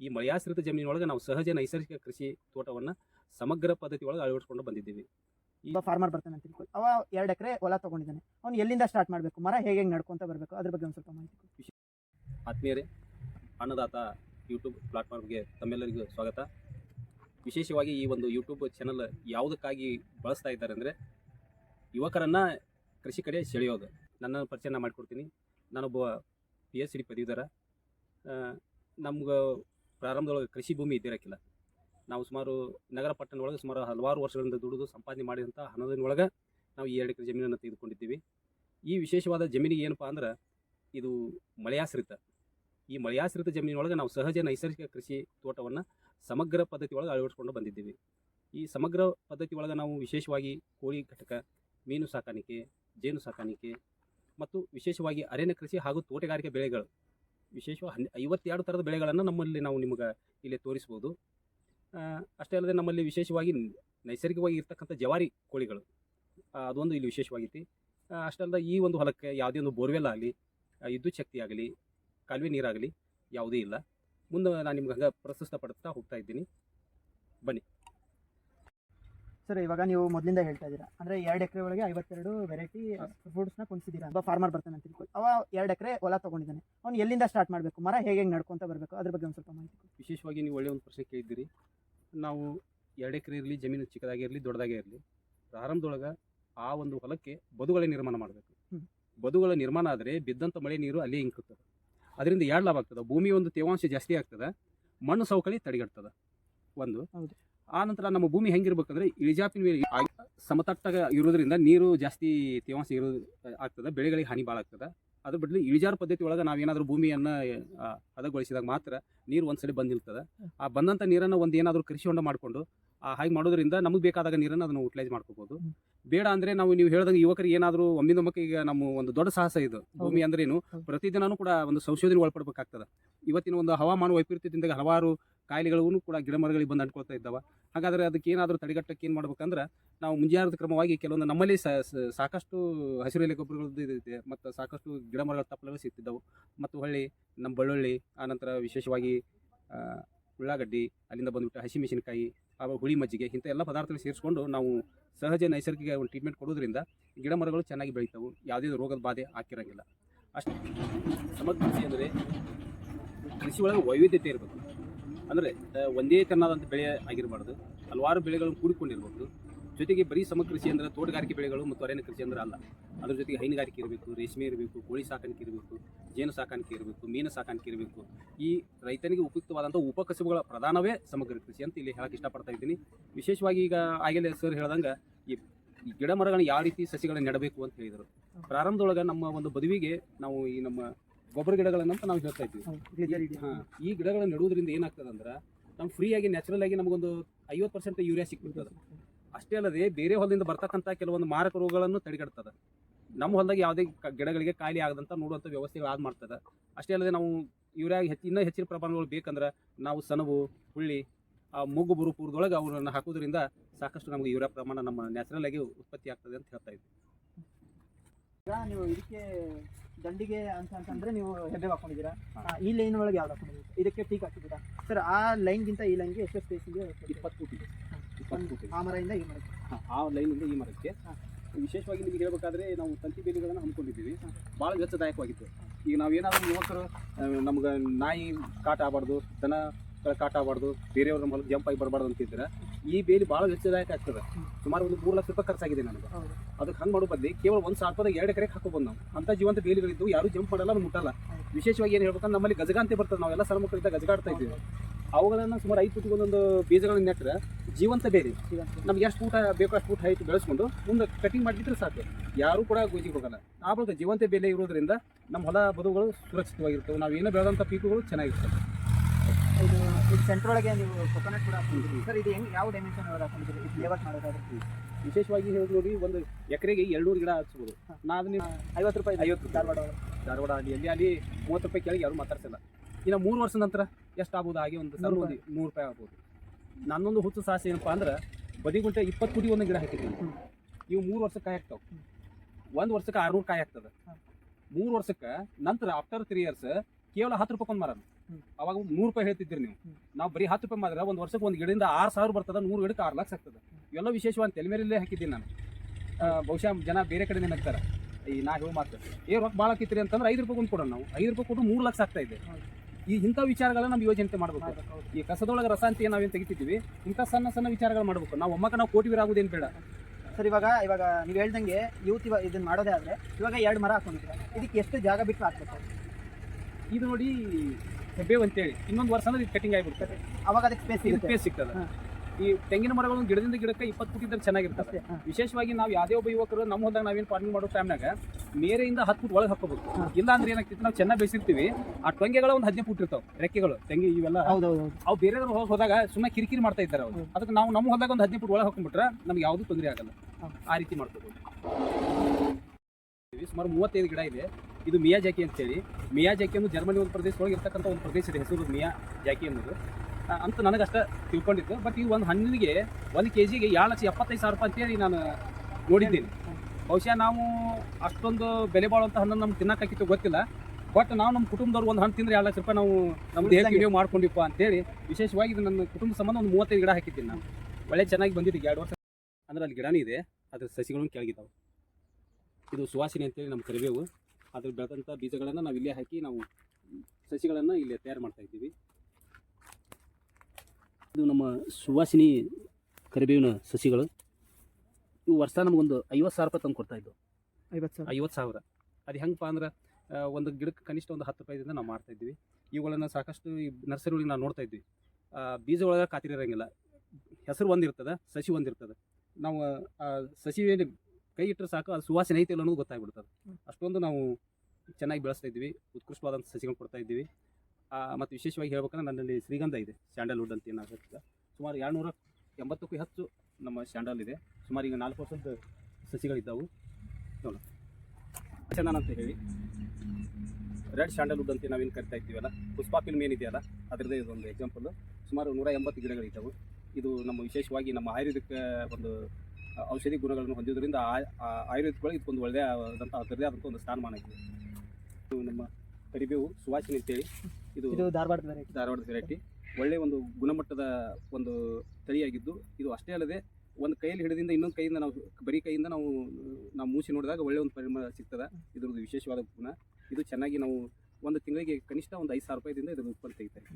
ಈ ಮಳೆಯಾಶ್ರಿತ ಜಮೀನೊಳಗೆ ನಾವು ಸಹಜ ನೈಸರ್ಗಿಕ ಕೃಷಿ ತೋಟವನ್ನು ಸಮಗ್ರ ಪದ್ಧತಿ ಒಳಗೆ ಅಳವಡಿಸ್ಕೊಂಡು ಬಂದಿದ್ದೀವಿ. ಈಗ ಫಾರ್ಮರ್ ಬರ್ತಾನೆ ಅಂತ ತಿಳ್ಕೊಳ್ಳಿ ಅವ ಎರಡು ಎಕರೆ ಹೊಲ ತಗೊಂಡಿದ್ದಾನೆ. ಅವ್ನು ಎಲ್ಲಿಂದ ಸ್ಟಾರ್ಟ್ ಮಾಡಬೇಕು? ಮರ ಹೇಗೆ ಹೇಗೆ ನಡ್ಕೊತ ಬರಬೇಕು? ಅದ್ರ ಬಗ್ಗೆ ಒಂದು ಸ್ವಲ್ಪ ಮಾಹಿತಿ ಆತ್ಮೀಯರೇ ಅನ್ನದಾತ ಯೂಟ್ಯೂಬ್ ಪ್ಲಾಟ್ಫಾರ್ಮ್ಗೆ ತಮ್ಮೆಲ್ಲರಿಗೂ ಸ್ವಾಗತ. ವಿಶೇಷವಾಗಿ ಈ ಒಂದು ಯೂಟ್ಯೂಬ್ ಚಾನಲ್ ಯಾವುದಕ್ಕಾಗಿ ಬಳಸ್ತಾ ಇದ್ದಾರೆ ಅಂದರೆ ಯುವಕರನ್ನು ಕೃಷಿ ಕಡೆ ಸೆಳೆಯೋದು. ನನ್ನ ಪರಿಚಯ ಮಾಡಿಕೊಡ್ತೀನಿ. ನಾನೊಬ್ಬ ಪಿ ಎಚ್ ಡಿ ಪದವೀಧರ. ನಮ್ಗೆ ಪ್ರಾರಂಭದೊಳಗೆ ಕೃಷಿ ಭೂಮಿ ಇದ್ದಿರಕ್ಕಿಲ್ಲ. ನಾವು ಸುಮಾರು ನಗರ ಪಟ್ಟಣದೊಳಗೆ ಸುಮಾರು ಹಲವಾರು ವರ್ಷಗಳಿಂದ ದುಡಿದು ಸಂಪಾದನೆ ಮಾಡಿದಂಥ ಹಣದಿನೊಳಗೆ ನಾವು ಈ ಎರಡು ಎಕರೆ ಜಮೀನನ್ನು ತೆಗೆದುಕೊಂಡಿದ್ದೀವಿ. ಈ ವಿಶೇಷವಾದ ಜಮೀನಿಗೆ ಏನಪ್ಪ ಅಂದ್ರೆ ಇದು ಮಳೆಯಾಶ್ರಿತ. ಈ ಮಳೆಯಾಶ್ರಿತ ಜಮೀನಿನೊಳಗೆ ನಾವು ಸಹಜ ನೈಸರ್ಗಿಕ ಕೃಷಿ ತೋಟವನ್ನು ಸಮಗ್ರ ಪದ್ಧತಿ ಒಳಗೆ ಅಳವಡಿಸ್ಕೊಂಡು ಬಂದಿದ್ದೀವಿ. ಈ ಸಮಗ್ರ ಪದ್ಧತಿ ಒಳಗೆ ನಾವು ವಿಶೇಷವಾಗಿ ಕೋಳಿ ಘಟಕ, ಮೀನು ಸಾಕಾಣಿಕೆ, ಜೇನು ಸಾಕಾಣಿಕೆ ಮತ್ತು ವಿಶೇಷವಾಗಿ ಅರಣ್ಯ ಕೃಷಿ ಹಾಗೂ ತೋಟಗಾರಿಕೆ ಬೆಳೆಗಳು ವಿಶೇಷವಾಗಿ ಹನ್ ಐವತ್ತೆರಡು ಥರದ ಬೆಳೆಗಳನ್ನು ನಮ್ಮಲ್ಲಿ ನಾವು ನಿಮಗೆ ಇಲ್ಲಿ ತೋರಿಸ್ಬೋದು. ಅಷ್ಟೇ ಅಲ್ಲದೆ ನಮ್ಮಲ್ಲಿ ವಿಶೇಷವಾಗಿ ನೈಸರ್ಗಿಕವಾಗಿ ಇರ್ತಕ್ಕಂಥ ಜವಾರಿ ಕೋಳಿಗಳು ಅದೊಂದು ಇಲ್ಲಿ ವಿಶೇಷವಾಗೈತಿ. ಆ, ಅಷ್ಟೇ ಅಲ್ಲದೆ ಈ ಒಂದು ಹೊಲಕ್ಕೆ ಯಾವುದೇ ಒಂದು ಬೋರ್ವೆಲ್ ಆಗಲಿ ವಿದ್ಯುತ್ ಶಕ್ತಿ ಆಗಲಿ ಕಾಲುವೆ ನೀರಾಗಲಿ ಯಾವುದೇ ಇಲ್ಲ. ಮುಂದೆ ನಾನು ನಿಮ್ಗೆ ಹಂಗೆ ಪ್ರಸ್ತುತ ಪಡ್ತಾ ಹೋಗ್ತಾ ಇದ್ದೀನಿ. ಸರ್ ಇವಾಗ ನೀವು ಮೊದಲಿಂದ ಹೇಳ್ತಾ ಇದ್ದೀರಾ. ಅಂದ್ರೆ ಎರಡು ಎಕರೆ ಒಳಗೆ ಐವತ್ತೆರಡು ವೆರೈಟಿ ಫ್ರೂಟ್ಸ್ನ ಕುಣಿಸಿದ್ದೀರಾ ಒಬ್ಬ ಫಾರ್ಮರ್ ಬರ್ತಾನೆ ಅಂತ ತಿಳ್ಕೊಳ್ಳಿ ಅವ ಎರಡು ಎಕರೆ ಹೊಲ ತಗೊಂಡಿದ್ದಾನೆ. ಅವ್ನು ಎಲ್ಲಿಂದ ಸ್ಟಾರ್ಟ್ ಮಾಡಬೇಕು? ಮರ ಹೇಗೆ ಹೆಂಗೆ ನಡ್ಕೊತ ಬರಬೇಕು? ಅದ್ರ ಬಗ್ಗೆ ಒಂದು ಸ್ವಲ್ಪ ಮಾಹಿತಿ ವಿಶೇಷವಾಗಿ ನೀವು ಒಳ್ಳೆಯ ಒಂದು ಪ್ರಶ್ನೆ ಕೇಳಿದ್ದೀರಿ. ನಾವು ಎರಡು ಎಕರೆ ಇರಲಿ ಜಮೀನು ಚಿಕ್ಕದಾಗಿರಲಿ ದೊಡ್ಡದಾಗೇ ಇರಲಿ ಪ್ರಾರಂಭದೊಳಗೆ ಆ ಒಂದು ಹೊಲಕ್ಕೆ ಬದುಗಳ ನಿರ್ಮಾಣ ಮಾಡಬೇಕು. ಬದುಗಳ ನಿರ್ಮಾಣ ಆದರೆ ಬಿದ್ದಂಥ ಮಳೆ ನೀರು ಅಲ್ಲಿ ಇಂಕುತ್ತದೆ ಅದರಿಂದ ಎರಡು ಲಾಭ ಆಗ್ತದೆ? ಭೂಮಿ ಒಂದು ತೇವಾಂಶ ಜಾಸ್ತಿ ಆಗ್ತದೆ ಮಣ್ಣು ಸವಕಳಿ ತಡೆಗಟ್ತದೆ. ಒಂದು. ಹೌದು. ಆ ನಂತರ ನಮ್ಮ ಭೂಮಿ ಹೆಂಗಿರ್ಬೇಕಂದ್ರೆ ಇಳಿಜಾಪಿನ ಮೇಲೆ ಸಮತಟ್ಟಾಗ ಇರೋದ್ರಿಂದ ನೀರು ಜಾಸ್ತಿ ತೇವಾಂಶ ಇರೋದು ಆಗ್ತದೆ. ಬೆಳೆಗಳಿಗೆ ಹಾನಿ ಭಾಳ ಆಗ್ತದೆ. ಅದ್ರ ಬದಲು ಇಳಿಜಾರು ಪದ್ಧತಿ ಒಳಗೆ ನಾವೇನಾದರೂ ಭೂಮಿಯನ್ನು ಹದಗೊಳಿಸಿದಾಗ ಮಾತ್ರ ನೀರು ಒಂದು ಬಂದು ಬಂದಿರ್ತದೆ. ಆ ಬಂದಂಥ ನೀರನ್ನು ಒಂದು ಏನಾದರೂ ಕೃಷಿ ಹೊಂಡ ಮಾಡಿಕೊಂಡು ಆ ಹಾಗೆ ಮಾಡೋದ್ರಿಂದ ನಮಗೆ ಬೇಕಾದಾಗ ನೀರನ್ನು ಅದನ್ನು ಯುಟಿಲೈಸ್ ಮಾಡ್ಕೋಬೋದು. ಬೇಡ ಅಂದರೆ ನಾವು ನೀವು ಹೇಳ್ದಂಗೆ ಯುವಕರಿಗೆ ಏನಾದರೂ ಒಮ್ಮಿಂದ ಒಮ್ಮಕ್ಕೆ ಈಗ ನಮ್ಮ ಒಂದು ದೊಡ್ಡ ಸಾಹಸ ಇದು. ಭೂಮಿ ಅಂದ್ರೇನು ಪ್ರತಿದಿನವೂ ಕೂಡ ಒಂದು ಸಂಶೋಧನೆ ಒಳಪಡಬೇಕಾಗ್ತದೆ. ಇವತ್ತಿನ ಒಂದು ಹವಾಮಾನ ವೈಪರೀತ್ಯದಿಂದ ಹಲವಾರು ಕಾಯಿಲೆಗಳೂ ಕೂಡ ಗಿಡ ಮರಗಳಿಗೆ ಬಂದು ಅಂಟ್ಕೊಳ್ತಾ ಇದ್ದಾವೆ. ಹಾಗಾದರೆ ಅದಕ್ಕೆ ಏನಾದರೂ ತಡೆಗಟ್ಟಕ್ಕೆ ಏನು ಮಾಡ್ಬೇಕಂದ್ರೆ ನಾವು ಮುಂಜಾಗ್ರತಾ ಕ್ರಮವಾಗಿ ಕೆಲವೊಂದು ನಮ್ಮಲ್ಲಿ ಸಾಕಷ್ಟು ಹಸಿರು ಎಲೆ ಗೊಬ್ಬರಗಳದ್ದು ಇದೆ ಮತ್ತು ಸಾಕಷ್ಟು ಗಿಡ ಮರಗಳ ತಪ್ಪಲಗಳು ಸಿಗ್ತಿದ್ದವು. ಮತ್ತು ಹೊಳ್ಳಿ, ನಮ್ಮ ಬೆಳ್ಳುಳ್ಳಿ ಆನಂತರ ವಿಶೇಷವಾಗಿ ಉಳ್ಳಾಗಡ್ಡಿ, ಅಲ್ಲಿಂದ ಬಂದುಬಿಟ್ಟು ಹಸಿಮೆಣಸಿನಕಾಯಿ ಹಾಗೂ ಹುಳಿ ಮಜ್ಜಿಗೆ ಇಂಥ ಎಲ್ಲ ಪದಾರ್ಥಗಳು ಸೇರಿಸ್ಕೊಂಡು ನಾವು ಸಹಜ ನೈಸರ್ಗಿಕ ಒಂದು ಟ್ರೀಟ್ಮೆಂಟ್ ಕೊಡೋದ್ರಿಂದ ಗಿಡ ಮರಗಳು ಚೆನ್ನಾಗಿ ಬೆಳೀತಾವೆ. ಯಾವುದೇ ರೋಗದ ಬಾಧೆ ಹಾಕಿರೋಂಗಿಲ್ಲ ಅಷ್ಟೇ. ಸಮಗ್ರ ಕೃಷಿ ಅಂದರೆ ಕೃಷಿ ಒಳಗೆ ವೈವಿಧ್ಯತೆ ಇರಬೇಕು. ಅಂದರೆ ಒಂದೇ ತೆರನಾದಂಥ ಬೆಳೆ ಆಗಿರಬಾರ್ದು. ಹಲವಾರು ಬೆಳೆಗಳನ್ನು ಕೂಡಿಕೊಂಡಿರಬಹುದು ಜೊತೆಗೆ ಬರೀ ಸಮ ಕೃಷಿ ಅಂದರೆ ತೋಟಗಾರಿಕೆ ಬೆಳೆಗಳು ಮತ್ತು ಅರಣ್ಯ ಕೃಷಿ ಅಂದ್ರೆ ಅಲ್ಲ. ಅದ್ರ ಜೊತೆಗೆ ಹೈನುಗಾರಿಕೆ ಇರಬೇಕು, ರೇಷ್ಮೆ ಇರಬೇಕು, ಕೋಳಿ ಸಾಕಾಣಿಕೆ ಇರಬೇಕು, ಜೇನು ಸಾಕಾಣಿಕೆ ಇರಬೇಕು, ಮೀನು ಸಾಕಾಣಿಕೆ ಇರಬೇಕು. ಈ ರೈತನಿಗೆ ಉಪಯುಕ್ತವಾದಂಥ ಉಪಕಸುಬುಗಳ ಪ್ರಧಾನವೇ ಸಮಗ್ರ ಕೃಷಿ ಅಂತ ಇಲ್ಲಿ ಹೇಳಕ್ಕೆ ಇಷ್ಟಪಡ್ತಾ ಇದ್ದೀನಿ. ವಿಶೇಷವಾಗಿ ಈಗ ಆಗಲೇ ಸರ್ ಹೇಳ್ದಂಗೆ, ಈ ಈ ಗಿಡ ಮರಗಳನ್ನ ಯಾವ ರೀತಿ ಸಸಿಗಳನ್ನ ನೆಡಬೇಕು ಅಂತ ಹೇಳಿದರು. ಪ್ರಾರಂಭದೊಳಗೆ ನಮ್ಮ ಒಂದು ಬದುವಿಗೆ ನಾವು ಈ ನಮ್ಮ ಗೊಬ್ಬರ ಗಿಡಗಳನ್ನಂತ ನಾವು ಹೇಳ್ತಾ ಇದ್ವಿ. ಹಾ, ಈ ಗಿಡಗಳನ್ನ ನೆಡುವುದರಿಂದ ಏನಾಗ್ತದೆ ಅಂದ್ರೆ ಫ್ರೀ ಫ್ರೀಯಾಗಿ ನ್ಯಾಚುರಲ್ ಆಗಿ ನಮಗೊಂದು ಐವತ್ತು ಪರ್ಸೆಂಟ್ ಯೂರಿಯಾ ಸಿಕ್ಬಿಡ್ತದೆ. ಅಷ್ಟೇ ಅಲ್ಲದೆ ಬೇರೆ ಹೊಲದಿಂದ ಬರ್ತಕ್ಕಂಥ ಕೆಲವೊಂದು ಮಾರಕ ರೋಗಗಳನ್ನು ತಡೆಗಟ್ತದೆ. ನಮ್ಮ ಹೊಲದಾಗ ಯಾವುದೇ ಗಿಡಗಳಿಗೆ ಕಾಯಿಲೆ ಆಗದಂತ ನೋಡುವಂಥ ವ್ಯವಸ್ಥೆಗಳು ಆದ್ ಮಾಡ್ತದೆ. ಅಷ್ಟೇ ಅಲ್ಲದೆ ನಾವು ಯೂರಿಯಾ ಹೆಚ್ಚು ಇನ್ನೂ ಹೆಚ್ಚಿನ ಪ್ರಮಾಣಗಳು ಬೇಕಂದ್ರೆ ನಾವು ಸನವು ಹುಳ್ಳಿ ಆ ಮೂಗು ಬರು ಪೂರ್ವದೊಳಗೆ ಅವರನ್ನು ಹಾಕೋದ್ರಿಂದ ಸಾಕಷ್ಟು ನಮಗೆ ಯೂರಿಯಾ ಪ್ರಮಾಣ ನಮ್ಮ ನ್ಯಾಚುರಲ್ ಆಗಿ ಉತ್ಪತ್ತಿ ಆಗ್ತದೆ ಅಂತ ಹೇಳ್ತಾ ಇದ್ವಿ ನೀವು ಇದಕ್ಕೆ ದಂಡಿಗೆ ಅಂತ ಅಂತಂದ್ರೆ ನೀವು ಹೆಬ್ಬೆ ಹಾಕೊಂಡಿದ್ದೀರಾ? ಈ ಲೈನ್ ಒಳಗೆ ಯಾವ್ದು ಹಾಕೊಂಡಿದ್ದೀರಾ? ಇದಕ್ಕೆ ಟೀಕ್ ಹಾಕಿದ್ದೀರಾ? ಸರ್ ಆ ಲೈನ್ಗಿಂತ ಈ ಲೈನ್ಗೆ ಎಷ್ಟು ಸ್ಪೇಸ್ ಇದೆ ಇಪ್ಪತ್ತು ಫೂಟ್ ಇದೆ. ಇಪ್ಪತ್ತು ಫೂಟ್ ಆ ಮರದಿಂದ ಈ ಮರಕ್ಕೆ. ಆ ಲೈನಿಂದ ಈ ಮರಕ್ಕೆ. ವಿಶೇಷವಾಗಿ ನಿಮಗೆ ಹೇಳಬೇಕಾದ್ರೆ ನಾವು ತಂತಿ ಬೇಲಿಗಳನ್ನು ಹಮ್ಮಿಕೊಂಡಿದ್ದೀವಿ. ಭಾಳ ವೆಚ್ಚದಾಯಕವಾಗಿತ್ತು. ಈಗ ನಾವು ಏನಾದರೂ ಯುವಕರು ನಮ್ಗೆ ನಾಯಿ ಕಾಟ ಆಗಬಾರ್ದು ದನ ಕಾಟ ಆಗಬಾರ್ದು ಬೇರೆಯವ್ರ ನಮ್ಮ ಹೊಲಕ್ಕೆ ಜಂಪ್ ಆಗಿ ಬರಬಾರ್ದು ಅಂತಿದ್ರೆ ಈ ಬೇಲಿ ಭಾಳ ವೆಚ್ಚದಾಯಕ ಆಗ್ತದೆ. ಸುಮಾರು ಒಂದು ಮೂರು ಲಕ್ಷ ರೂಪಾಯಿ ಖರ್ಚಾಗಿದೆ ನನಗೆ. ಅದಕ್ಕೆ ಹಂಗೆ ಮಾಡೋ ಬದಲಿ ಕೇವಲ ಒಂದು ಸಾವಿರ ರೂಪಾಯಿ ಎರಡು ಎಕರೆಗೆ ಹಾಕೋಬೋದು ನಾವು. ಅಂತ ಜೀವಂತ ಬೇಲಿಗಳಿದ್ದು ಯಾರು ಜಂಪ್ ಮಾಡಲ್ಲ ಮುಟ್ಟಲ್ಲ. ವಿಶೇಷವಾಗಿ ಏನು ಹೇಳ್ಬೇಕಂದ್ರೆ ನಮ್ಮಲ್ಲಿ ಗಜಗ ಅಂತ ಬರ್ತದೆ ನಾವೆಲ್ಲ ಸಣ್ಣ ಮಕ್ಕಳಿದ್ದ ಗಜಗಾಡ್ತಾ ಇದ್ದೀವಿ. ಅವುಗಳನ್ನು ಸುಮಾರು ಐದು ಫುಟ್ಗೆ ಒಂದೊಂದು ಬೀಜಗಳನ್ನು ನೆಟ್ಟರೆ ಜೀವಂತ ಬೇಲಿ. ಸಿಗಂತ ನಮ್ಗೆ ಎಷ್ಟು ಊಟ ಬೇಕೋ ಅಷ್ಟು ಊಟ ಆಯಿತು ಬೆಳೆಸ್ಕೊಂಡು ಮುಂದೆ ಕಟಿಂಗ್ ಮಾಡಿಬಿಟ್ರೆ ಸಾಕು. ಯಾರೂ ಕೂಡ ಗೋಜಿಗೆ ಹೋಗಲ್ಲ. ಆ ಬಳಿಕ ಜೀವಂತ ಬೆಲೆ ಇರೋದ್ರಿಂದ ನಮ್ಮ ಹೊಲ ಬದುಗಳು ಸುರಕ್ಷಿತವಾಗಿರ್ತವೆ. ನಾವು ಏನೋ ಬೆಳೆದಂಥ ಪೀಕುಗಳು ಚೆನ್ನಾಗಿರ್ತವೆ. ಸೆಂಟ್ರ್ ಒಳಗೆ ನೀವು ಕೊಕೊನಟ್ ಕೂಡ ಹಾಕೊಂಡಿದ್ದೀರಿ. ಸರ್ ಇದು ಹೆಂಗೆ ಯಾವ ಡೈಮೆನ್ಷನ್ ಒಳಗೆ ಹಾಕೊಂಡಿದ್ದೀರಿ? ಇದು ಲೇಔಟ್ ಮಾಡೋದಾದ್ರೆ? ವಿಶೇಷವಾಗಿ ಹೇಳಿದ್ರು ನೋಡಿ ಒಂದು ಎಕರೆಗೆ ಎರಡು ಗಿಡ ಹಚ್ಬೋದು ನಾನು ನಾ ಅದನ್ನ ಐವತ್ತು ರೂಪಾಯಿ. ಐವತ್ತು ಧಾರವಾಡ ಧಾರವಾಡ ಅಲ್ಲಿ ಅಲ್ಲಿ ಅಲ್ಲಿ ಮೂವತ್ತು ರೂಪಾಯಿ ಕೆಳಗೆ ಯಾರು ಮಾತಾಡ್ತಿಲ್ಲ ಇನ್ನು ಮೂರು ವರ್ಷದ ನಂತರ ಎಷ್ಟು ಆಗ್ಬೋದು ಹಾಗೆ ಒಂದು ಸಣ್ಣ ನೂರು ಒಂದು ನೂರು ರೂಪಾಯಿ ಆಗ್ಬೋದು. ನನ್ನೊಂದು ಹುಚ್ಚು ಸಾಹಸ ಏನಪ್ಪ ಅಂದ್ರೆ ಬದಿಗುಂಟೆ ಇಪ್ಪತ್ತು ಕುಡಿ ಒಂದು ಗಿಡ ಹಾಕಿದ್ದೀನಿ. ಇವು ಮೂರು ವರ್ಷಕ್ಕೆ ಕಾಯಿ ಆಗ್ತಾವೆ ಒಂದು ವರ್ಷಕ್ಕೆ ಆರುನೂರು ಕಾಯಿ ಆಗ್ತದೆ ಮೂರು ವರ್ಷಕ್ಕೆ ನಂತರ ಆಫ್ಟರ್ ತ್ರೀ ಇಯರ್ಸ್ ಕೇವಲ ಹತ್ತು ರೂಪಾಯಿ ಒಂದು ಮರ ಹ್ಮ್. ಅವಾಗ ನೂರು ರೂಪಾಯಿ ಹೇಳ್ತಿದ್ರಿ ನೀವು. ನಾವು ಬರೀ ಹತ್ತು ರೂಪಾಯಿ ಮಾಡಿದ್ರೆ ಒಂದು ವರ್ಷಕ್ಕೆ ಒಂದು ಗಿಡದಿಂದ ಆರು ಸಾವಿರ ಬರ್ತದೆ ನೂರು ಗಿಡಕ್ಕೆ ಆರು ಲಕ್ಷ ಆಗ್ತದೆ. ಎಲ್ಲ ವಿಶೇಷವಾಗಿ ತಲೆಮೇಲಲ್ಲೇ ಹಾಕಿದ್ದೀನಿ ನಾನು. ಬಹುಶಃ ಜನ ಬೇರೆ ಕಡೆ ನಗ್ತಾರೆ. ಈ ನಾ ಹೇಳಿ ಮಾತು. ಏ ರೊಕ್ಕ ಭಾಳ ಹಾಕಿತ್ರಿ ಅಂತಂದ್ರೆ ಐದು ರೂಪಾಯಿ ಒಂದು ಕೊಡೋಣ ನಾವು. ಐದು ರೂಪಾಯಿ ಕೊಟ್ಟು ಮೂರು ಲಕ್ಷ ಆಗ್ತಾ ಇದೆ. ಈ ಇಂಥ ವಿಚಾರಗಳನ್ನ ನಾವು ಯೋಜನೆ ಮಾಡಬೇಕು. ಈ ಕಸದೊಳಗೆ ರಸ ಅಂತ ಏನು ನಾವೇನು ತೆಗಿತಿದ್ವಿ ಇಂಥ ಸಣ್ಣ ಸಣ್ಣ ವಿಚಾರಗಳು ಮಾಡಬೇಕು. ನಾವು ಒಮ್ಮಕ್ಕ ನಾವು ಕೋಟಿ ಆಗೋದೇನು ಬೇಡ. ಸರ್ ಇವಾಗ ಇವಾಗ ನೀವು ಹೇಳ್ದಂಗೆ ಯೂತ್ ಇವಾಗ ಇದನ್ನು ಮಾಡೋದೇ ಆದರೆ ಇವಾಗ ಎರಡು ಮರ ಹಾಕೊಂಡಿದ್ದೀರಾ. ಇದಕ್ಕೆ ಎಷ್ಟು ಜಾಗ ಬಿಟ್ಟು ಹಾಕ್ಬೇಕು? ಇದು ನೋಡಿ ಹೆಬ್ಬೇವು ಅಂತೇಳಿ. ಇನ್ನೊಂದು ವರ್ಷ ಅಂದ್ರೆ ಇದು ಕಟಿಂಗ್ ಆಗಿಬಿಡ್ತದೆ ಅವಾಗ ಅದಕ್ಕೆ ಸ್ಪೇಸ್ ಇದು ಸಿಗುತ್ತೆ. ಸ್ಪೇಸ್ ಸಿಗ್ತದೆ. ಈ ತೆಂಗಿನ ಮರಗಳು ಗಿಡದಿಂದ ಗಿಡಕ್ಕೆ ಇಪ್ಪತ್ತು ಫುಟ್ ಇದ್ದರೆ ಚೆನ್ನಾಗಿರ್ತದೆ. ವಿಶೇಷವಾಗಿ ನಾವು ಯಾವುದೇ ಒಬ್ಬ ಯುವಕರು ನಮ್ಮ ಹೊಲದಾಗ ನಾವೇನು ಫಾರ್ಮಿಂಗ್ ಮಾಡೋ ಟೈಮ್ನಾಗ ಮೇರೆಯಿಂದ ಹತ್ತು ಫುಟ್ ಒಳಗೆ ಹಾಕೋಬೇಕು ಇಲ್ಲ ಅಂದ್ರೆ ಏನಾಗ್ತಿತ್ತು ನಾವು ಚೆನ್ನಾಗಿ ಬೆಳೆಸಿರ್ತೀವಿ. ಆ ಟೊಂಗೆಗಳ ಒಂದು ಹದಿನೈದು ಫುಟ್ ಇರ್ತಾವೆ. ರೆಕ್ಕೆಗಳು ತೆಂಗಿ ಇವೆಲ್ಲ. ಹೌದು ಹೌದು ಹೌದು ಅವು ಬೇರೆ ಹೊಲಕ್ಕೆ ಹೋದಾಗ ಸುಮ್ಮನೆ ಕಿರಿಕಿರಿ ಮಾಡ್ತಾ ಇದ್ದಾರೆ ಅವರು. ಅದಕ್ಕೆ ನಾವು ನಮ್ಮ ಹೊಲದಾಗ ಒಂದು ಹದಿನೈದು ಫುಟ್ ಒಳಗೆ ಹಾಕೊಂಡ್ಬಿಟ್ರೆ ನಮ್ಗೆ ಯಾವುದೂ ತೊಂದರೆ ಆಗಲ್ಲ. ಆ ರೀತಿ ಮಾಡ್ಕೋಬೋದು. ಸುಮಾರು ಮೂವತ್ತೈದು ಗಿಡ ಇದೆ. ಇದು ಮಿಯಾ ಜಾಕಿ ಅಂತೇಳಿ. ಮಿಯಾ ಜಾಕಿ ಅನ್ನೋದು ಜರ್ಮನಿ ಒಂದು ಪ್ರದೇಶದೊಳಗೆ ಇರ್ತಕ್ಕಂಥ ಒಂದು ಪ್ರದೇಶ ಇದೆ ಹೆಸರು ಮಿಯಾ ಜಾಕಿ ಅನ್ನೋದು. ಅಂತ ನನಗಷ್ಟ ತಿಳ್ಕೊಂಡಿತ್ತು ಬಟ್ ಈ ಒಂದು ಹಣ್ಣಿಗೆ ಒಂದು ಕೆ ಜಿಗೆ ಏಳು ಲಕ್ಷ ಎಪ್ಪತ್ತೈದು ಸಾವಿರ ರೂಪಾಯಿ ಅಂತೇಳಿ ನಾನು ನೋಡಿದ್ದೀನಿ. ಬಹುಶಃ ನಾವು ಅಷ್ಟೊಂದು ಬೆಲೆ ಬಾಳುವಂಥ ಹಣ್ಣನ್ನು ನಮ್ಗೆ ತಿನ್ನೋಕ್ಕಾಗಿತ್ತು ಗೊತ್ತಿಲ್ಲ. ಬಟ್ ನಾವು ನಮ್ಮ ಕುಟುಂಬದವ್ರು ಒಂದು ಹಣ್ಣು ತಿಂದರೆ ಎರಡು ಲಕ್ಷ ರೂಪಾಯಿ ನಾವು ನಮ್ಮ ದೇಹಕ್ಕೆ ವಿಡಿಯೋ ಮಾಡ್ಕೊಂಡಿಪ್ಪ ಅಂತೇಳಿ ವಿಶೇಷವಾಗಿ ಇದು ನನ್ನ ಕುಟುಂಬ ಸಂಬಂಧ ಒಂದು ಮೂವತ್ತೈದು ಗಿಡ ಹಾಕಿದ್ದೀನಿ ನಾನು. ಒಳ್ಳೆ ಚೆನ್ನಾಗಿ ಬಂದಿದೆ ಎರಡು ವರ್ಷ. ಅಂದ್ರೆ ಅಲ್ಲಿ ಗಿಡನೇ ಇದೆ ಅದ್ರ ಸಸಿಗಳನ್ನು ಕೆಳಗಿದ್ದಾವೆ. ಇದು ಸುವಾಸಿನಿ ಅಂತೇಳಿ ನಮ್ಮ ಕರಿಬೇವು. ಅದ್ರ ಬೆಳೆದಂಥ ಬೀಜಗಳನ್ನು ನಾವು ಇಲ್ಲೇ ಹಾಕಿ ನಾವು ಸಸಿಗಳನ್ನು ಇಲ್ಲೇ ತಯಾರು ಮಾಡ್ತಾ ಇದ್ದೀವಿ. ಇದು ನಮ್ಮ ಸುವಾಸಿನಿ ಕರಿಬೇವಿನ ಸಸಿಗಳು. ಇವು ವರ್ಷ ನಮಗೊಂದು ಐವತ್ತು ಸಾವಿರ ರೂಪಾಯಿ ತಂದು ಕೊಡ್ತಾ ಇದ್ದು ಐವತ್ತು ಸಾವಿರ? ಐವತ್ತು ಸಾವಿರ. ಅದು ಹೆಂಗಪ್ಪ ಅಂದ್ರೆ ಒಂದು ಗಿಡಕ್ಕೆ ಕನಿಷ್ಠ ಒಂದು ಹತ್ತು ರೂಪಾಯಿದಿಂದ ನಾವು ಮಾಡ್ತಾ ಇದ್ವಿ ಇವುಗಳನ್ನು ಸಾಕಷ್ಟು ಈ ನರ್ಸರಿಗಳಿಗೆ ನಾವು ನೋಡ್ತಾ ಇದ್ವಿ. ಬೀಜ ಒಳಗೆ ಖಾತ್ರಿ ಇರೋಂಗಿಲ್ಲ ಹೆಸರು ಒಂದಿರ್ತದೆ ಸಸಿ ಒಂದಿರ್ತದೆ. ನಾವು ಆ ಸಸಿ ಕೈ ಇಟ್ಟರೆ ಸಾಕು ಅದು ಸುವಾಸನೆ ಐತೆ ಇಲ್ಲ ಅನ್ನೋದು ಗೊತ್ತಾಗ್ಬಿಡ್ತದೆ. ಅಷ್ಟೊಂದು ನಾವು ಚೆನ್ನಾಗಿ ಬೆಳೆಸ್ತಾ ಇದ್ದೀವಿ ಉತ್ಕೃಷ್ಟವಾದಂಥ ಸಸಿಗಳು ಕೊಡ್ತಾ ಇದ್ದೀವಿ. ಮತ್ತು ವಿಶೇಷವಾಗಿ ಹೇಳ್ಬೇಕಂದ್ರೆ ನನ್ನಲ್ಲಿ ಶ್ರೀಗಂಧ ಇದೆ ಸ್ಯಾಂಡಲ್ವುಡ್ ಅಂತ ಏನಾಗುತ್ತೆ. ಸುಮಾರು ಎರಡುನೂರ ಎಂಬತ್ತಕ್ಕೂ ಹೆಚ್ಚು ನಮ್ಮ ಸ್ಯಾಂಡಲ್ ಇದೆ. ಸುಮಾರು ಈಗ ನಾಲ್ಕು ವರ್ಷದ ಸಸಿಗಳಿದ್ದಾವೆ. ನೋಡ ಚಂದನ ಅಂತ ಹೇಳಿ. ರೆಡ್ ಸ್ಯಾಂಡಲ್ವುಡ್ ಅಂತ ನಾವೇನು ಕರಿತಾ ಇದ್ದೀವಲ್ಲ? ಪುಷ್ಪಾ ಫಿಲ್ಮ್ ಏನಿದೆಯಲ್ಲ ಅದರದ್ದೇ ಇದೊಂದು ಎಕ್ಸಾಂಪಲ್ ಸುಮಾರು ನೂರ ಎಂಬತ್ತು ಗಿಡಗಳಿದ್ದಾವೆ. ಇದು ನಮ್ಮ ವಿಶೇಷವಾಗಿ ನಮ್ಮ ಆಯುರ್ವೇದಕ್ಕೆ ಒಂದು ಔಷಧಿ ಗುಣಗಳನ್ನು ಹೊಂದಿದ್ದರಿಂದ ಆ- ಒಳಗೆ ಆಯುರ್ವೇದಕ್ಕೆ ಇದಕ್ಕೊಂದು ಒಳ್ಳೆಯ ಆದಂಥ ಅದರದೇ ಆದಂಥ ಒಂದು ಸ್ಥಾನಮಾನ ಇದೆ. ಇದು ನಮ್ಮ ಕರಿಬೇವು ಸುವಾಸಿನಿ ಅಂತೇಳಿ. ಇದು ಇದು ಧಾರವಾಡದ ವೆರೈಟಿ ಧಾರವಾಡದ ವೆರೈಟಿ ಒಳ್ಳೆಯ ಒಂದು ಗುಣಮಟ್ಟದ ಒಂದು ತಳಿಯಾಗಿದ್ದು ಇದು ಅಷ್ಟೇ ಅಲ್ಲದೆ ಒಂದು ಕೈಯಲ್ಲಿ ಹಿಡಿದಿಂದ ಇನ್ನೊಂದು ಕೈಯಿಂದ ನಾವು ಬರೀ ಕೈಯಿಂದ ನಾವು ನಾವು ಮೂಸಿ ನೋಡಿದಾಗ ಒಳ್ಳೆಯ ಒಂದು ಪರಿಮಳ ಸಿಗ್ತದೆ. ಇದ್ರದ್ದು ವಿಶೇಷವಾದ ಗುಣ. ಇದು ಚೆನ್ನಾಗಿ ನಾವು ಒಂದು ತಿಂಗಳಿಗೆ ಕನಿಷ್ಠ ಒಂದು ಐದು ಸಾವಿರ ರೂಪಾಯಿದಿಂದ ಇದು ಉತ್ಪನ್ನ ತೆಗಿತಾರೆ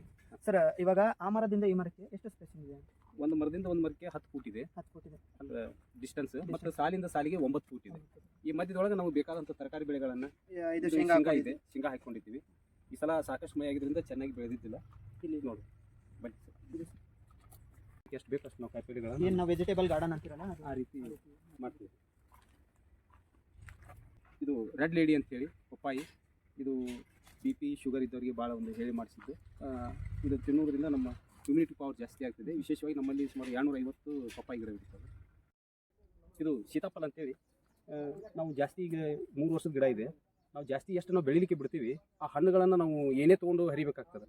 ಸರ್ ಇವಾಗ ಆ ಮರದಿಂದ ಈ ಮರಕ್ಕೆ ಎಷ್ಟು ಸ್ಪೇಸಿಂಗ್ ಇದೆ? ಒಂದು ಮರದಿಂದ ಒಂದು ಮರಕ್ಕೆ ಹತ್ತು ಫೂಟ್ ಇದೆ. ಹತ್ತು ಫೂಟ್ ಇದೆ. ಅಂದ್ರೆ ಡಿಸ್ಟೆನ್ಸ್ ಮತ್ತು ಸಾಲಿಂದ ಸಾಲಿಗೆ ಒಂಬತ್ತು ಫೂಟ್ ಇದೆ. ಈ ಮಧ್ಯದೊಳಗೆ ನಾವು ಬೇಕಾದಂಥ ತರಕಾರಿ ಬೆಳೆಗಳನ್ನು ಇದು ಶೇಂಗಾ ಇದೆ. ಶೇಂಗಾ ಹಾಕೊಂಡಿದ್ದೀವಿ. ಈ ಸಲ ಸಾಕಷ್ಟು ಮಳೆ ಆಗಿದ್ರಿಂದ ಚೆನ್ನಾಗಿ ಬೆಳೆದಿದ್ದಿಲ್ಲ. ಇಲ್ಲಿ ನೋಡಿ. ಬಟ್ ಎಷ್ಟು ಬೇಕು ಅಷ್ಟು ನಾವು ಕಾಯಿಪಲ್ಯಗಳನ್ನು ಏನು ನಾವು ವೆಜಿಟೇಬಲ್ ಗಾರ್ಡನ್ ಅಂತೀರಲ್ಲ? ಆ ರೀತಿ ಮಾಡ್ತೀವಿ. ಇದು ರೆಡ್ ಲೇಡಿ ಅಂತೇಳಿ ಪಪ್ಪಾಯಿ. ಇದು ಬಿ ಪಿ ಶುಗರ್ ಇದ್ದವರಿಗೆ ಭಾಳ ಒಂದು ಹೇಳಿ ಮಾಡಿಸಿದ್ದು. ಇದು ತಿನ್ನೋದ್ರಿಂದ ನಮ್ಮ ಇಮ್ಯುನಿಟಿ ಪವರ್ ಜಾಸ್ತಿ ಆಗ್ತಿದೆ. ವಿಶೇಷವಾಗಿ ನಮ್ಮಲ್ಲಿ ಸುಮಾರು ಎರಡುನೂರ ಐವತ್ತು ಪಪ್ಪಾಯಿ ಗಿಡ ಇರ್ತದೆ ಇದು ಸೀತಾಫಲ ಅಂತೇಳಿ. ನಾವು ಜಾಸ್ತಿ ಈಗ ಮೂರು ವರ್ಷದ ಗಿಡ ಇದೆ. ನಾವು ಜಾಸ್ತಿ ಎಷ್ಟು ನಾವು ಬೆಳಿಲಿಕ್ಕೆ ಬಿಡ್ತೀವಿ. ಆ ಹಣ್ಣುಗಳನ್ನು ನಾವು ಏನೇ ತೊಗೊಂಡು ಹರಿಬೇಕಾಗ್ತದೆ.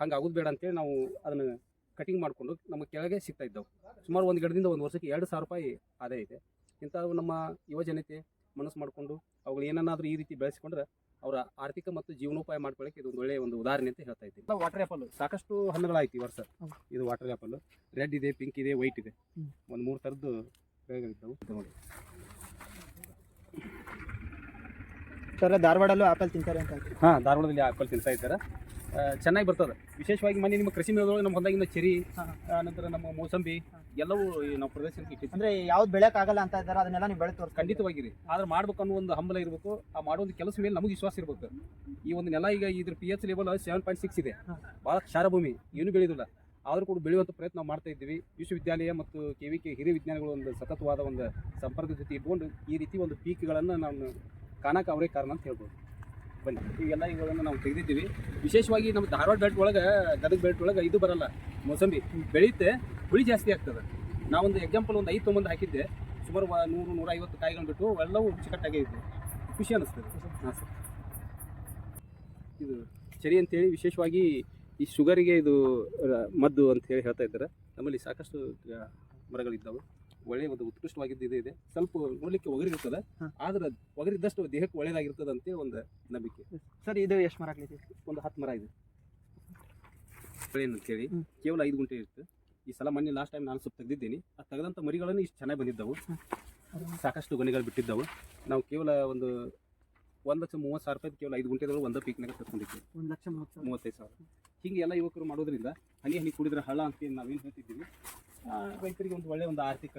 ಹಂಗೆ ಆಗೋದು ಬೇಡ ಅಂತೇಳಿ ನಾವು ಅದನ್ನು ಕಟಿಂಗ್ ಮಾಡಿಕೊಂಡು ನಮ್ಮ ಕೆಳಗೆ ಸಿಗ್ತಾ ಇದ್ದವು. ಸುಮಾರು ಒಂದು ಗಿಡದಿಂದ ಒಂದು ವರ್ಷಕ್ಕೆ ಎರಡು ಸಾವಿರ ರೂಪಾಯಿ ಆದಾಯ ಇದೆ. ಇಂಥವು ನಮ್ಮ ಯುವ ಜನತೆ ಮನಸ್ಸು ಮಾಡಿಕೊಂಡು ಅವುಗಳು ಏನನ್ನಾದರೂ ಈ ರೀತಿ ಬೆಳೆಸಿಕೊಂಡ್ರೆ ಅವರ ಆರ್ಥಿಕ ಮತ್ತು ಜೀವನೋಪಾಯ ಮಾಡ್ಕೊಳ್ಳೋಕೆ ಇದೊಂದು ಒಂದು ಒಳ್ಳೆಯ ಒಂದು ಉದಾಹರಣೆ ಅಂತ ಹೇಳ್ತಾ ಇದ್ದೀನಿ. ವಾಟರ್ ಆ್ಯಪಲ್ ಸಾಕಷ್ಟು ಹಣ್ಣುಗಳಾಯ್ತು ಈ ವರ್ಷ. ಇದು ವಾಟರ್ ಆ್ಯಪಲ್ ರೆಡ್ ಇದೆ ಪಿಂಕ್ ಇದೆ ವೈಟ್ ಇದೆ. ಒಂದು ಮೂರು ಥರದ್ದು ಬೆಳೆಗಳಿದ್ದವು. ನೋಡಿ. ಸರ್ ಧಾರವಾಡಲ್ಲೂ ಆಪಲ್ ತಿಂತಾರೆ ಅಂತ. ಹಾಂ ಧಾರವಾಡದಲ್ಲಿ ಆ್ಯಪಲ್ ತಿಂತಾ ಇದ್ದಾರೆ. ಚೆನ್ನಾಗಿ ಬರ್ತದೆ. ವಿಶೇಷವಾಗಿ ಮನೆ ನಿಮ್ಮ ಕೃಷಿ ಮೇಳದೊಳಗೆ ನಮ್ಮ ಹೊಲದಾಗಿಂದ ಚೆರಿ ನಂತರ ನಮ್ಮ ಮೋಸಂಬಿ ಎಲ್ಲವೂ ನಾವು ಪ್ರದರ್ಶನಕ್ಕೆ ಇಟ್ಟಿದ್ದೀವಿ. ಅಂದ್ರೆ ಯಾವ್ದು ಬೆಳೆಕ್ ಆಗಲ್ಲ ಅಂತ ಇದ್ದಾರೆ ಅದನ್ನೆಲ್ಲ ನೀವು ಬೆಳೆ ತೋರಿಸ್ ಖಂಡಿತವಾಗಿರಿ. ಆದ್ರೆ ಮಾಡ್ಬೇಕು ಅನ್ನೋ ಒಂದು ಹಂಬಲ ಇರಬೇಕು. ಆ ಮಾಡೋ ಒಂದು ಕೆಲಸ ಮೇಲೆ ನಮಗೆ ವಿಶ್ವಾಸ ಇರಬೇಕು. ಈ ಒಂದು ನೆಲ ಈಗ ಇದ್ರ P H level seven point six ಇದೆ. ಭಾಳ ಕ್ಷಾರ ಭೂಮಿ ಏನು ಬೆಳೆಯೋದಿಲ್ಲ. ಆದರೂ ಕೂಡ ಬೆಳೆಯುವಂಥ ಪ್ರಯತ್ನ ನಾವು ಮಾಡ್ತಾ ಇದ್ದೀವಿ. ವಿಶ್ವವಿದ್ಯಾಲಯ ಮತ್ತು ಕೆ ವಿ ಕೆ ಹಿರಿಯ ವಿಜ್ಞಾನಿಗಳು ಒಂದು ಸತತವಾದ ಒಂದು ಸಂಪರ್ಕದ ಜೊತೆ ಇಟ್ಕೊಂಡು ಈ ರೀತಿ ಒಂದು ಪೀಕ್ಗಳನ್ನು ನಾವು ಕಾಣಕ್ಕೆ ಅವರೇ ಕಾರಣ ಅಂತ ಹೇಳ್ಬೋದು. ಬನ್ನಿ. ಇವೆಲ್ಲ ಇವುಗಳನ್ನು ನಾವು ತೆಗೆದಿದ್ದೀವಿ. ವಿಶೇಷವಾಗಿ ನಮ್ಮ ಧಾರವಾಡ ಬೆಲ್ಟ್ ಒಳಗೆ, ಗದಗ ಬೆಲ್ಟ್ ಒಳಗೆ ಇದು ಬರಲ್ಲ. ಮೋಸಂಬಿ ಬೆಳೆಯುತ್ತೆ, ಹುಳಿ ಜಾಸ್ತಿ ಆಗ್ತದೆ. ನಾವೊಂದು ಎಕ್ಸಾಂಪಲ್ ಒಂದು ಐದು ತೊಂಬಂದು ಹಾಕಿದ್ದೆ. ಸುಮಾರು ನೂರು ನೂರ ಐವತ್ತು ಕಾಯಿಗಳು ಬಿಟ್ಟು ಎಲ್ಲವೂ ರುಚಿಕಟ್ಟಾಗೇ ಇದೆ ಖುಷಿ ಅನ್ನಿಸ್ತದೆ ಹಾಂ ಸರ್. ಇದು ಚರಿ ಅಂತೇಳಿ ವಿಶೇಷವಾಗಿ ಈ ಶುಗರಿಗೆ ಇದು ಮದ್ದು ಅಂತ ಹೇಳಿ ಹೇಳ್ತಾ ಇದ್ದಾರೆ. ನಮ್ಮಲ್ಲಿ ಸಾಕಷ್ಟು ಮರಗಳಿದ್ದಾವೆ. ಒಳ್ಳೆಯ ಒಂದು ಉತ್ಕೃಷ್ಟವಾಗಿದ್ದು ಇದು ಇದೆ. ಸ್ವಲ್ಪ ನೋಡಲಿಕ್ಕೆ ಒಗರಿರ್ತದೆ. ಆದ್ರೆ ಒಗರಿದ್ದಷ್ಟು ದೇಹಕ್ಕೆ ಒಳ್ಳೆಯದಾಗಿರ್ತದೆ ಅಂತೇಳಿ ಒಂದು ನಂಬಿಕೆ. ಸರ್ ಇದು ಎಷ್ಟು ಮರ ಆಗ್ಲಿದೆ? ಒಂದು ಹತ್ತು ಮರ ಇದೆ. ಅಂತೇಳಿ ಹ್ಮ್. ಕೇವಲ ಐದು ಗುಂಟೆ ಇತ್ತು ಈ ಸಲ ಮೊನ್ನೆ ಲಾಸ್ಟ್ ಟೈಮ್ ನಾನು ಸ್ವಲ್ಪ ತೆಗೆದಿದ್ದೀನಿ. ಆ ತೆಗೆದಂಥ ಮರಿಗಳನ್ನು ಇಷ್ಟು ಚೆನ್ನಾಗಿ ಬಂದಿದ್ದವು. ಸಾಕಷ್ಟು ಗೊನೆಗಳು ಬಿಟ್ಟಿದ್ದವು. ನಾವು ಕೇವಲ ಒಂದು ಒಂದು ಲಕ್ಷ ಮೂವತ್ತು ಸಾವಿರ ರೂಪಾಯಿ ಕೇವಲ ಐದು ಗುಂಟೆಗಳು ಒಂದು ಪೀಕ್ನಾಗ ತಗೊಂಡಿದ್ವಿ ಒಂದು ಲಕ್ಷ ಮೂವತ್ತು ಮೂವತ್ತೈದು ಸಾವಿರ. ಹೀಗೆ ಎಲ್ಲ ಯುವಕರು ಮಾಡೋದ್ರಿಂದ ಹನಿ ಹನಿ ಕುಡಿದ್ರೆ ಹಳ್ಳ ಅಂತ ನಾವೇನು ಹೇಳ್ತಿದ್ದೀವಿ. ರೈತರಿಗೆ ಒಂದು ಒಳ್ಳೆಯ ಒಂದು ಆರ್ಥಿಕ